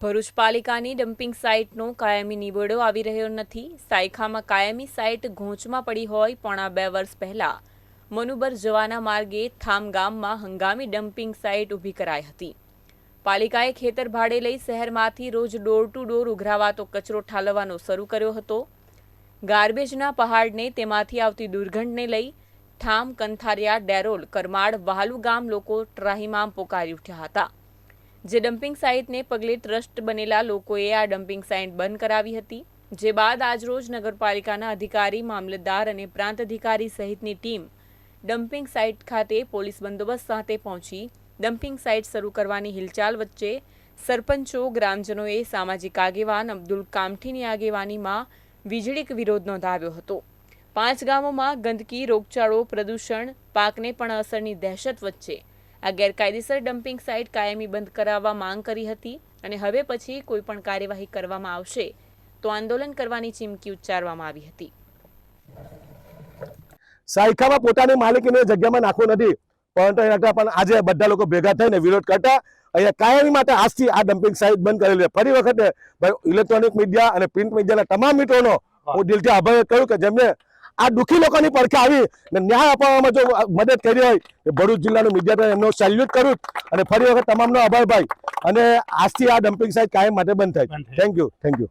ભરૂચ પાલિકાની ડમ્પિંગ સાઇટનો કાયમી નિવેડો આવી રહ્યો નથી. સાયખામાં કાયમી સાઇટ ઘોંચમાં પડી હોય પોણા બે વર્ષ પહેલા. મનુબર જવાના માર્ગે થામ ગામમાં હંગામી ડમ્પિંગ સાઇટ ઊભી કરાઈ હતી. પાલિકાએ ખેતર ભાડે લઈ શહેરમાંથી રોજ ડોર ટુ ડોર ઉઘરાવાતો કચરો ઠાલવવાનો શરૂ કર્યો હતો. ગાર્બેજના પહાડને તેમાંથી આવતી દુર્ગંધને લઈ ઠામ કંથારિયા ડેરોલ કરમાડ વહાલુ ગામ લોકો ત્રાહિમામ પોકારી ઉઠ્યા હતા. જે ડમ્પિંગ સાઇટને પગલે ટ્રસ્ટ બનેલા લોકોએ આ ડમ્પિંગ સાઇટ બંધ કરાવી હતી, જે બાદ આજરોજ નગરપાલિકાના અધિકારી, મામલતદાર અને પ્રાંત અધિકારી સહિતની ટીમ ડમ્પિંગ સાઇટ ખાતે પોલીસ બંદોબસ્ત સાથે પહોંચી ડમ્પિંગ સાઇટ શરૂ કરવાની હિલચાલ વચ્ચે સરપંચો, ગ્રામજનોએ સામાજિક આગેવાન અબ્દુલ કામઠીની આગેવાનીમાં વીજળીક વિરોધ નોંધાવ્યો હતો. પાંચ ગામોમાં ગંદકી, રોગચાળો, પ્રદૂષણ, પાકને પણ અસરની દહેશત વચ્ચે આ ગેરકાયદેસર ડમ્પિંગ સાઇટ કાયમી બંધ કરાવવા માંગ કરી હતી અને હવે પછી કોઈપણ કાર્યવાહી કરવામાં આવશે તો આંદોલન કરવાની ચીમકી ઉચ્ચારવામાં આવી હતી. સાયખામાં પોતાની માલિકીની જગ્યામાં નાખવું નથી. પરંતુ એના પણ આજે બધા લોકો ભેગા થઈને વિરોધ કરતા. અહીંયા કાયમી માટે આજથી આ ડમ્પિંગ સાઇટ બંધ કરેલી છે. ફરી વખતે ઇલેક્ટ્રોનિક મીડિયા અને પ્રિન્ટ મીડિયાના તમામ મિત્રોનો હું. દિલથી આભાર કહ્યું કે જેમને આ દુઃખી લોકોની પડખે આવી ને ન્યાય અપાવવામાં જો મદદ કરી હોય એ ભરૂચ જિલ્લાનું મીડિયા એમનો સેલ્યુટ કરું અને ફરી વખત તમામનો આભાર ભાઈ. અને આજથી આ ડમ્પિંગ સાઇટ કાયમ માટે બંધ થાય. બંધ થાય. Thank you thank you